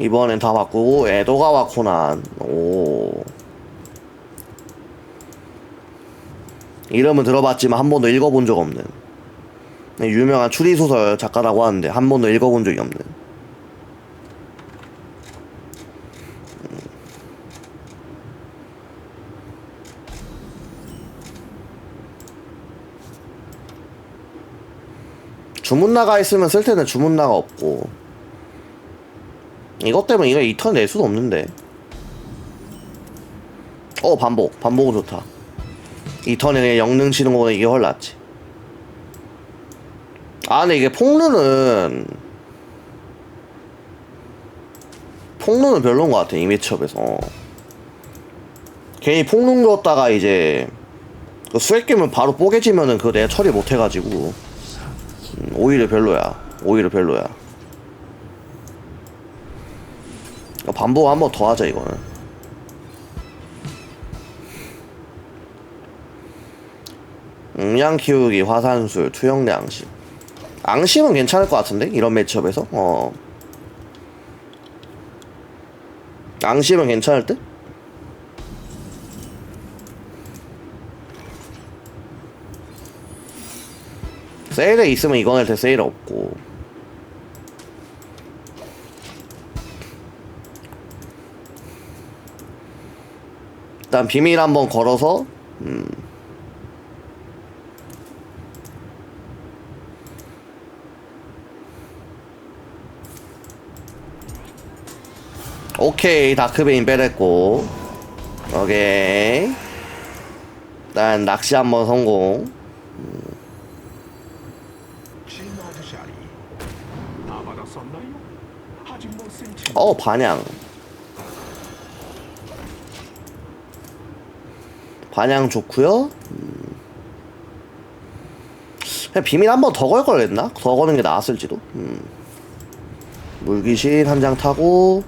이번엔 다 바꾸고 에도가와 코난 오. 이름은 들어봤지만 한 번도 읽어본 적 없는. 유명한 추리소설 작가라고 하는데 한 번도 읽어본 적이 없는. 주문 나가 있으면 쓸 텐데 주문 나가 없고 이것 때문에 이거 2턴 낼 수도 없는데. 어 반복. 반복은 좋다. 2턴에 그냥 영능 치는 거보다 이게 훨 낫지. 아 근데 이게 폭루는 폭루는 별로인 것 같아 이 매치업에서. 어. 괜히 폭루 줬다가 이제 그 깨면 바로 뽀개지면은 그거 내가 처리 못 해가지고. 음, 오히려 별로야. 오히려 별로야 반복 한번 더 하자 이거는. 음양 키우기 화산술 투영대 앙심. 앙심은 괜찮을 것 같은데? 이런 매치업에서? 어. 앙심은 괜찮을 듯? 세일에 있으면 이건 할때 세일 없고 일단 비밀 한번 걸어서 음. 오케이 다크베인 빼냈고. 오케이. 일단 낚시 한번 성공. 센치 어 반향 반향 좋고요 음. 그냥 비밀 한 번 더 걸 걸 했나? 더 거는 게 나았을지도 음. 물귀신 한 장 타고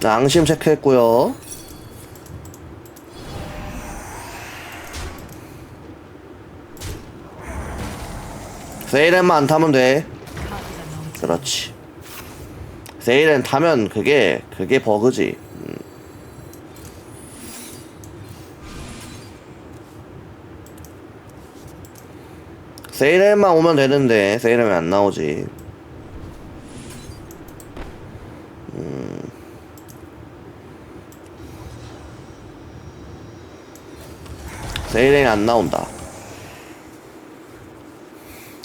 자, 앙심 체크했고요 세일엔만 안 타면 돼 그렇지 세일엔 타면 그게 그게 버그지 음. 세일엔만 오면 되는데 세일엔만 안 나오지 음. 세일엔이 안 나온다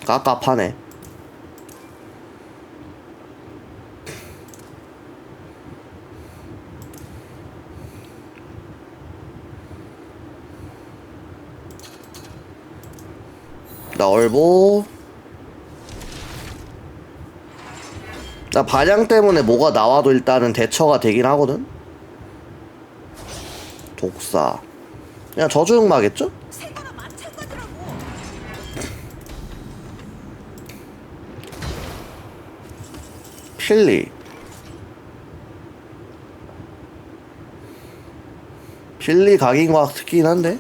깝깝하네 나 얼보. 나 반향 때문에 뭐가 나와도 일단은 대처가 되긴 하거든. 독사. 그냥 저주흑마겠죠? 필리. 필리 각인 것 같긴 한데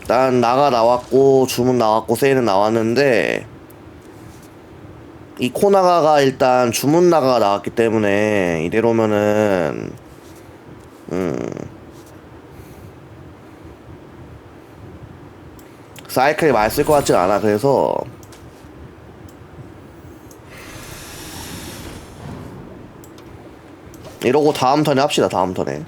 일단 나가 나왔고 주문 나왔고 세일은 나왔는데 이 코나가가 일단 주문 나가가 나왔기 때문에 이대로면은 음. 사이클이 많이 쓸 것 같진 않아 그래서. 이러고 다음 턴에 합시다 다음 턴에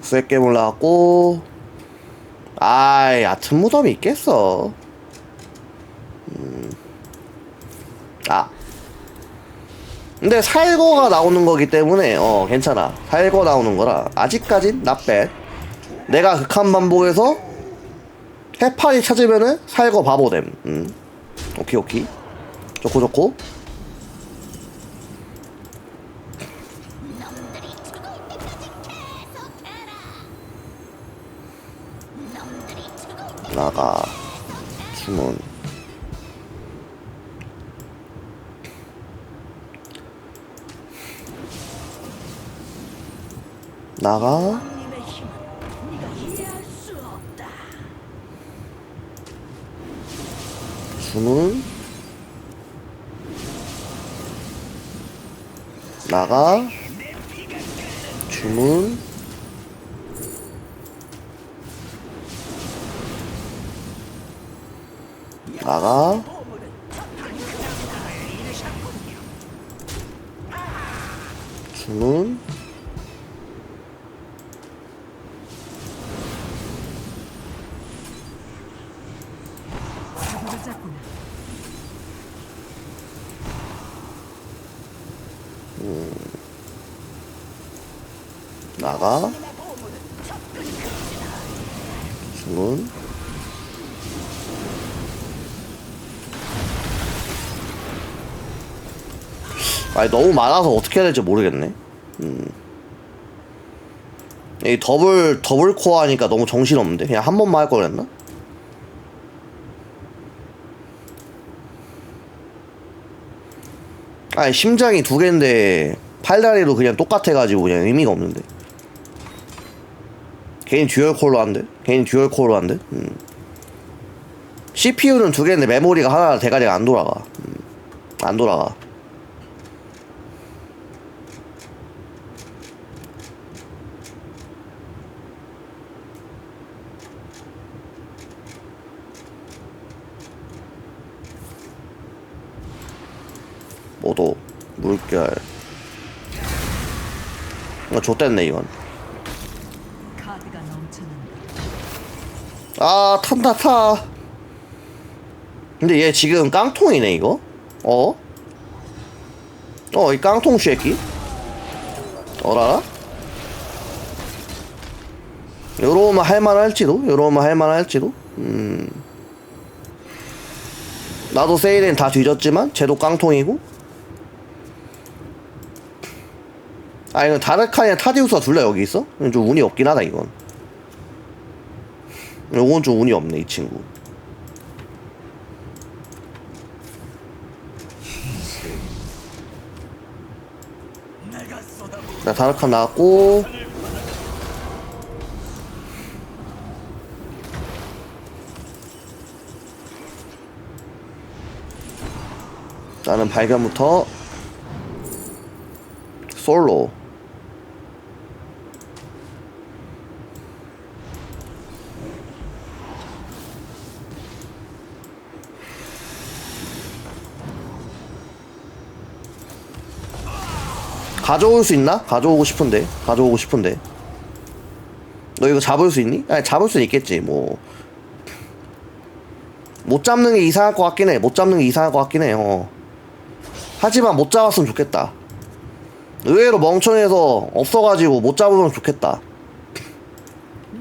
쇠게 올라왔고 아이 얕은 무덤이 있겠어. 음. 아. 근데 살거가 나오는 거기 때문에 어 괜찮아. 살거 나오는 거라. 아직까진 나빼 내가 극한 반복에서 해파리 찾으면은 살거 바보됨. 음. 오케이 오케이. 좋고 좋고 나가. 주문. 나가. 주문. 나가. 주문. 나가 주문. 나가. 주문 아니 너무 많아서 어떻게 해야 될지 모르겠네 음. 이 더블 더블 코어 하니까 너무 정신없는데 그냥 한 번만 할 걸 그랬나? 아니 심장이 두 개인데 팔다리로 그냥 똑같아가지고 그냥 의미가 없는데 개인 듀얼 콜로 한대 개인 듀얼 콜로 한대 음. CPU는 두 개인데 메모리가 하나 대가리가 안 돌아가 음. 안 돌아가 모도 물결. 이거 좆됐네 이건. 아 탄다 타. 근데 얘 지금 깡통이네 이거? 어? 어 이 깡통 쉐끼? 어라라? 요러면 할만할지도? 요러면 할만할지도? 음. 나도 세일엔 다 뒤졌지만 쟤도 깡통이고 아 이건 다르카냐 타디우스가 둘 다 여기 있어? 좀 운이 없긴 하다 이건. 요건 좀 운이 없네 이 친구. 자 다르칸 나왔고. 나는 발견부터 솔로 가져올 수 있나? 가져오고 싶은데. 가져오고 싶은데. 너 이거 잡을 수 있니? 아니 잡을 수 있겠지 뭐. 못 잡는 게 이상할 것 같긴 해못 잡는 게 이상할 것 같긴 해 어. 하지만 못 잡았으면 좋겠다. 의외로 멍청해서 없어가지고 못 잡으면 좋겠다.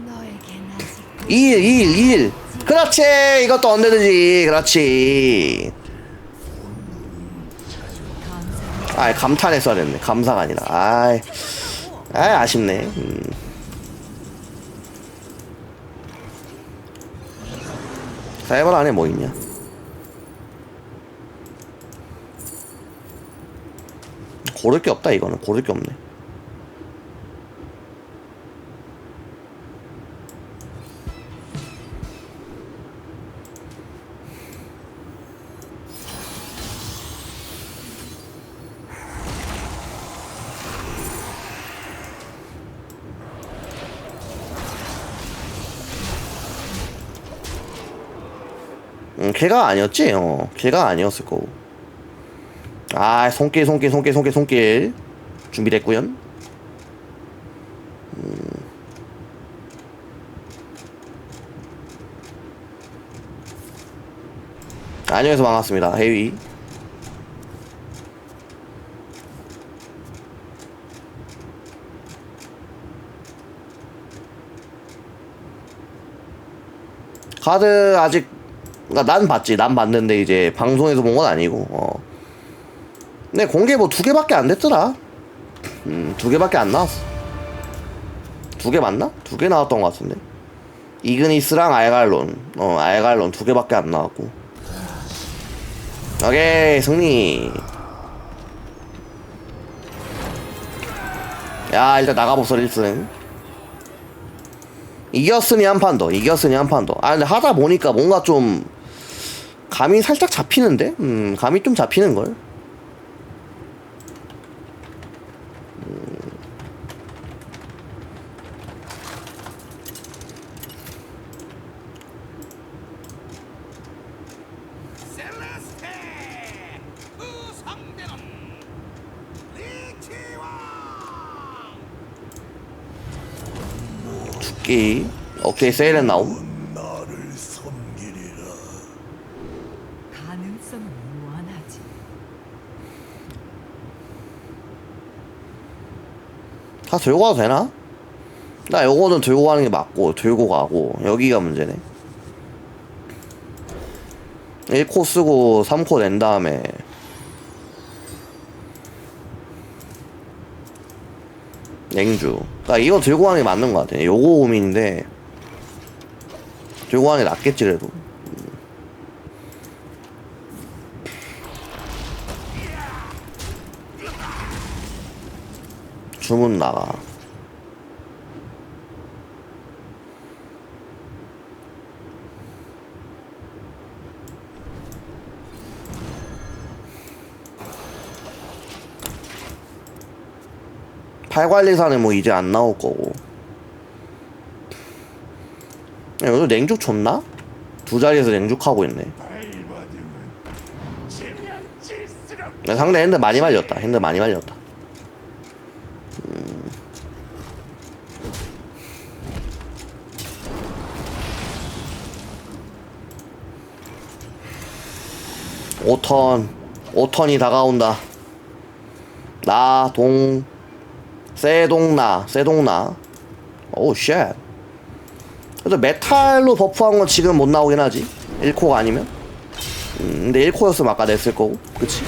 너에겐 아직 2일 2일 2일. 그렇지! 이것도 언제든지. 그렇지 감사합니다. 아이 감탄했어야 됐네. 감사가 아니라. 아이 아이 아쉽네. 음. 사이버 안에 뭐 있냐? 고를 게 없다 이거는. 고를 게 없네 걔가 아니었지? 어, 걔가 아니었을 거고. 아, 손길, 손길, 손길, 손길, 손길. 준비됐구요. 음. 안녕해서 반갑습니다. 해위. 카드 아직 그러니까 난 봤지 난 봤는데 이제 방송에서 본 건 아니고 어. 근데 공개 뭐 두 개밖에 안 됐더라 음 두 개밖에 안 나왔어 두 개 맞나? 두 개 나왔던 것 같은데 이그니스랑 알갈론 어 알갈론 두 개밖에 안 나왔고 오케이 승리 야 일단 나가봅서 1승 이겼으니 한 판 더. 이겼으니 한 판 더. 아 근데 하다 보니까 뭔가 좀 감이 살짝 잡히는데? 음 감이 좀 잡히는 걸. 셀레스테 그 상대는 리치왕 죽기. 오케이 세일은 나옴. 가능성은 무한하지. 다 들고 가도 되나? 나 요거는 들고 가는 게 맞고 들고 가고 여기가 문제네. 1코 쓰고 3코 낸 다음에. 냉주. 그니까 이거 들고 가는 게 맞는 것 같아. 요거 고민인데 들고 가는 게 낫겠지 그래도 주문 나가. 팔관리사는 뭐 이제 안 나올 거고. 야, 여기도 냉죽 줬나? 두 자리에서 냉죽하고 있네. 야, 상대 핸드 많이 말렸다. 핸드 많이 말렸다 5턴 5턴이 다가온다. 나동 세동나 세동나. 오쉣. 그래도 메탈로 버프한 건 지금 못 나오긴 하지. 1코가 아니면. 음, 근데 1코였으면 아까 냈을 거고. 그치?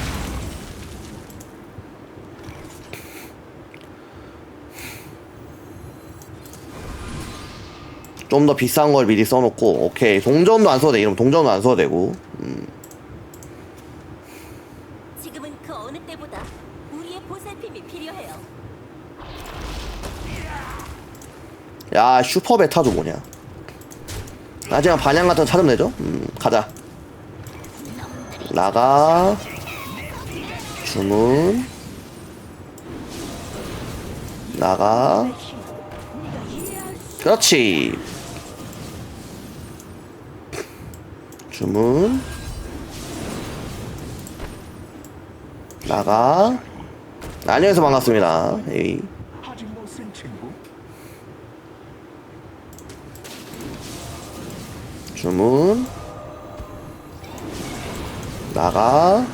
좀 더 비싼 걸 미리 써놓고 오케이. 동전도 안 써도 돼. 이러면 동전도 안 써도 되고. 지금은 그 어느 때보다 우리의 보살핌이 필요해요. 야 슈퍼 베타도 뭐냐? 나중에 반향 같은 거 찾으면 되죠? 음 가자. 나가. 주문. 나가. 그렇지. 주문. 나가. 안녕하세요. 반갑습니다. 에이. 아직 못쓴 친구 주문. 나가.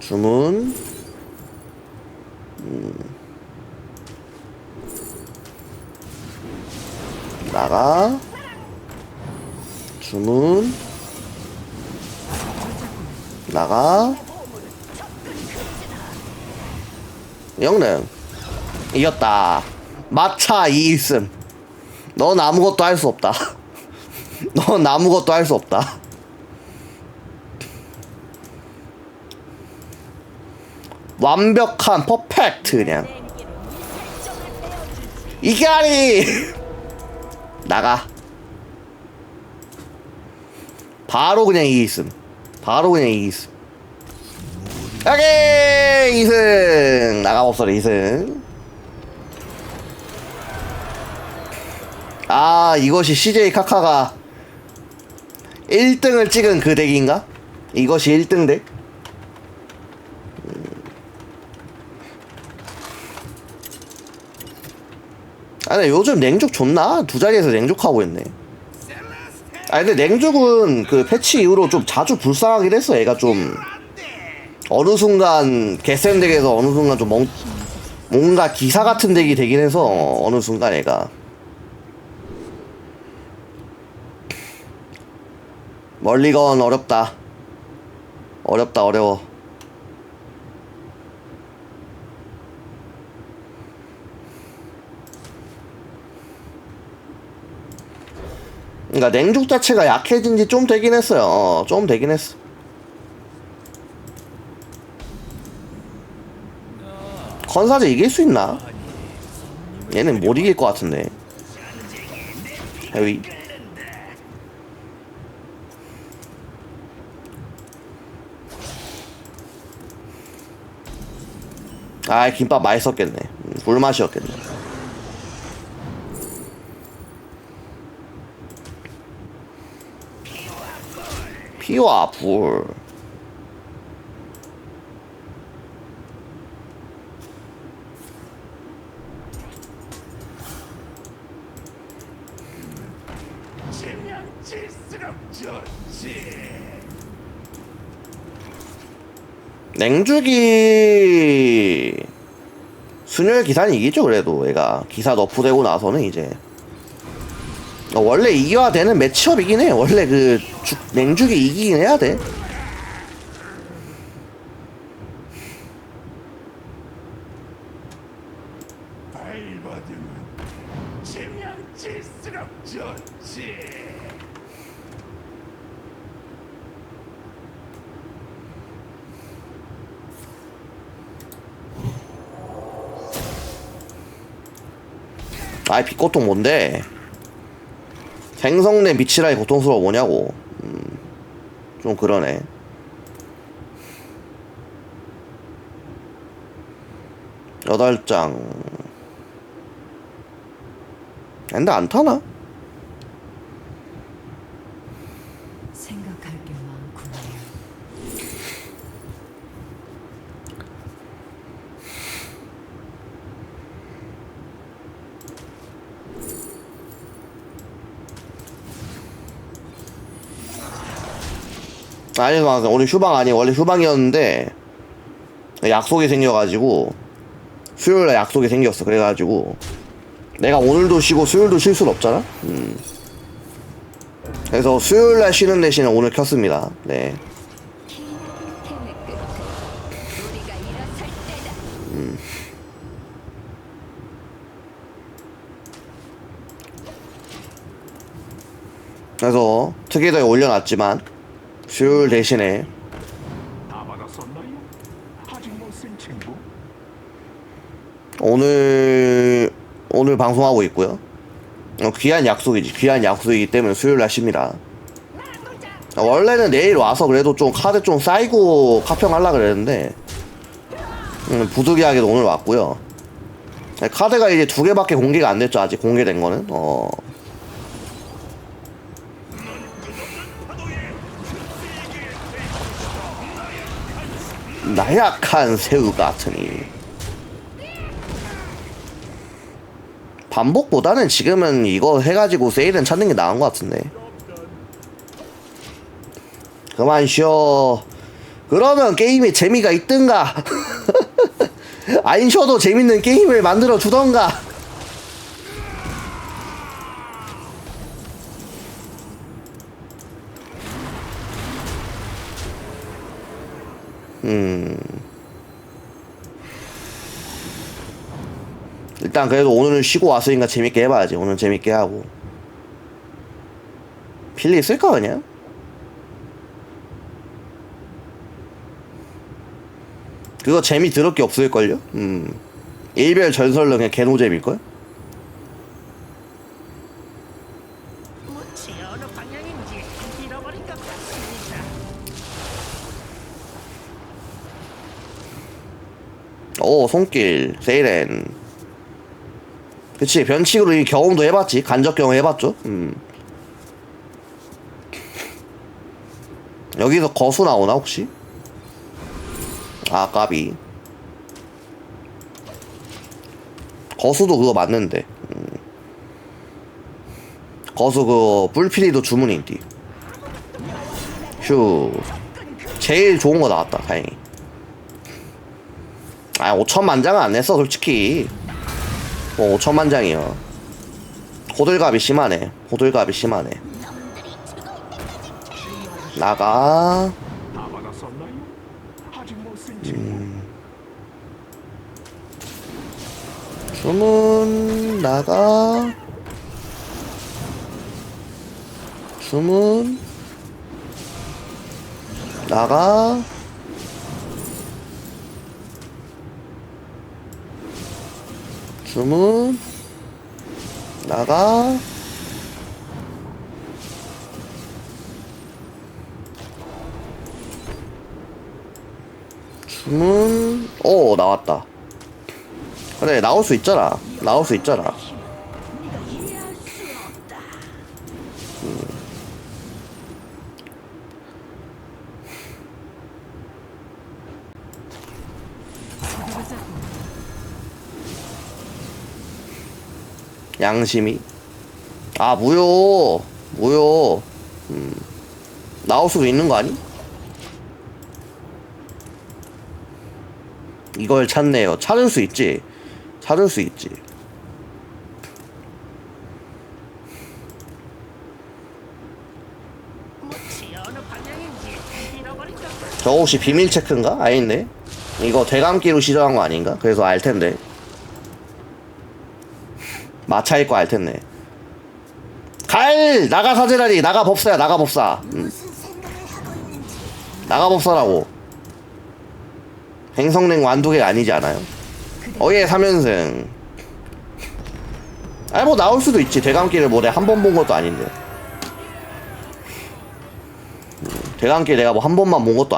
주문. 음. 나가. 주문. 나가 영능 이겼다. 마차 2있음. 넌 아무것도 할 수 없다. 넌 아무것도 할 수 없다. 완벽한 퍼펙트 그냥. 이겨리 나가. 바로 그냥 이기 있음. 바로 그냥 이기 있음. 오케 이 2승 나가봅소라 2승 아 이것이 CJ 카카가 1등을 찍은 그 덱인가? 이것이 1등 덱? 음. 아 근데 요즘 냉죽 좋나? 두 자리에서 냉죽하고 있네 아 근데 냉죽은 그 패치 이후로 좀 자주 불쌍하긴 했어 얘가 좀 어느 순간 개센 덱에서 어느 순간 좀 멍, 뭔가 기사 같은 덱이 되긴 해서 어느 순간 얘가. 멀리건 어렵다. 어렵다 어려워. 그러니까 냉죽 자체가 약해진 지 좀 되긴 했어요. 어, 좀 되긴 했어 컨사제 이길 수 있나? 얘는 못 이길 것 같은데. 헤위. 아, 김밥 맛있었겠네. 음, 꿀맛이었겠네. 피와 불. 냉주기 순열 기사는 이기죠 그래도. 얘가 기사 너프되고 나서는 이제. 어, 원래 이겨야 되는 매치업이긴 해. 원래 그 주- 냉주기 이기긴 해야 돼. 질수록 좋지. 아이 빛고통 뭔데 생성된 빛이라이 고통스러워 뭐냐고 음, 좀 그러네 여덟 장 근데 안 타나? 생각할 게 많구나. 아니 맞아 오늘 휴방 아니 원래 휴방이었는데 약속이 생겨가지고 수요일에 약속이 생겼어. 그래가지고 내가 오늘도 쉬고 수요일도 쉴 순 없잖아? 음. 그래서 수요일날 쉬는 대신에 오늘 켰습니다. 네. 때다. 그래서 특이도에 올려놨지만 수요일 대신에? 오늘 오늘 방송하고 있고요. 어, 귀한 약속이지. 귀한 약속이기 때문에 수요일 날 쉽니다. 어, 원래는 내일 와서 그래도 좀 카드 좀 쌓이고 카평 하려 그랬는데 음, 부득이하게도 오늘 왔고요. 네, 카드가 이제 두 개밖에 공개가 안 됐죠. 아직 공개된 거는. 어. 나약한 새우 같으니. 반복보다는 지금은 이거 해가지고 세일은 찾는 게 나은 것 같은데. 그만 쉬어. 그러면 게임에 재미가 있든가. 안 쉬어도 재밌는 게임을 만들어 주던가. 일단 그래도 오늘은 쉬고 왔으니까 재밌게 해봐야지. 오늘 재밌게 하고. 필리 있을까 그냥? 그거 재미 들을 게 없을걸요? 음. 일별 전설은 그냥 개노잼일걸? 오, 손길, 세이렌. 그치, 변칙으로 이 경험도 해봤지. 간접 경험 해봤죠? 음. 여기서 거수 나오나, 혹시? 아, 까비. 거수도 그거 맞는데. 음. 거수 그거, 뿔피리도 주문인디. 휴. 제일 좋은 거 나왔다, 다행히. 아 5천만 장은 안 냈어 솔직히 뭐 5천만 장이요. 호들갑이 심하네. 호들갑이 심하네. 나가. 친구? 주문 나가. 주문 나가 주문. 나가. 주문. 오 나왔다. 그래 나올 수 있잖아. 나올 수 있잖아 서두르자고. 양심이? 아 무효 무효 음 나올 수도 있는 거 아니? 이걸 찾네요. 찾을 수 있지. 찾을 수 있지. 저 혹시 비밀 체크인가? 아닌데 이거 대감기로 시전한 거 아닌가? 그래서 알 텐데 마차일 거 알 텐데. 갈 나가 사제라니 나가 법사야 나가 법사. 음, 나가 법사라고. 행성랭 완두개가 아니지 않아요? 어예 3연승. 아니 뭐 나올 수도 있지 대감기를 뭐 내가 한 번 본 것도 아닌데. 음, 대감기 내가 뭐 한 번만 본 것도